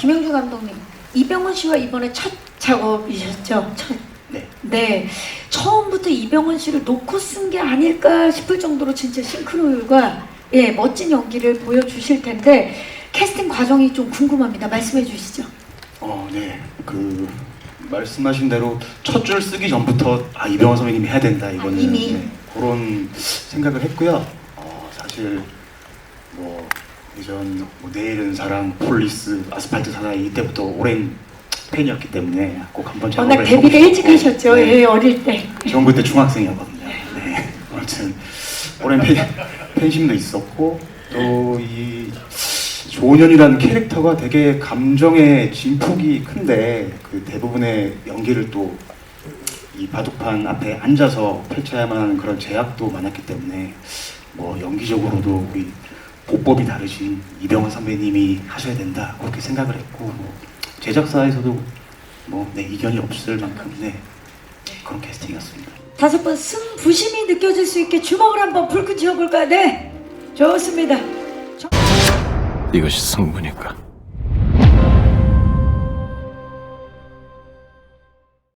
김영주 감독님 이병헌 씨와 이번에 첫 작업이셨죠? 첫. 네. 네. 처음부터 이병헌 씨를 놓고 쓴 게 아닐까 싶을 정도로 진짜 싱크로율과 예, 멋진 연기를 보여주실 텐데 캐스팅 과정이 좀 궁금합니다. 말씀해 주시죠. 어, 네. 그 말씀하신 대로 첫 줄 쓰기 전부터 아 이병헌 선배님이 해야 된다 이거는 아, 이미? 네, 그런 생각을 했고요. 어, 사실 뭐 예전 뭐 내일은 사랑, 폴리스, 아스팔트 사나이 이때부터 오랜 팬이었기 때문에 꼭 한번 작업을 워낙 해보고 데뷔를 일찍 하셨죠. 네. 예, 어릴 때. 전 그때 중학생이었거든요. 네. 아무튼 오랜 팬, 팬심도 있었고 또 이 조은현이라는 캐릭터가 되게 감정의 진폭이 큰데 그 대부분의 연기를 또 이 바둑판 앞에 앉아서 펼쳐야만 하는 그런 제약도 많았기 때문에 뭐 연기적으로도 우리 보법이 다르신 이병헌 선배님이 하셔야 된다 그렇게 생각을 했고 뭐 제작사에서도 뭐 네, 이견이 없을 만큼 네, 그런 캐스팅이었습니다. 다섯 번 승부심이 느껴질 수 있게 주먹을 한번 불끈 쥐어볼까요? 네. 좋습니다. 이것이 승부니까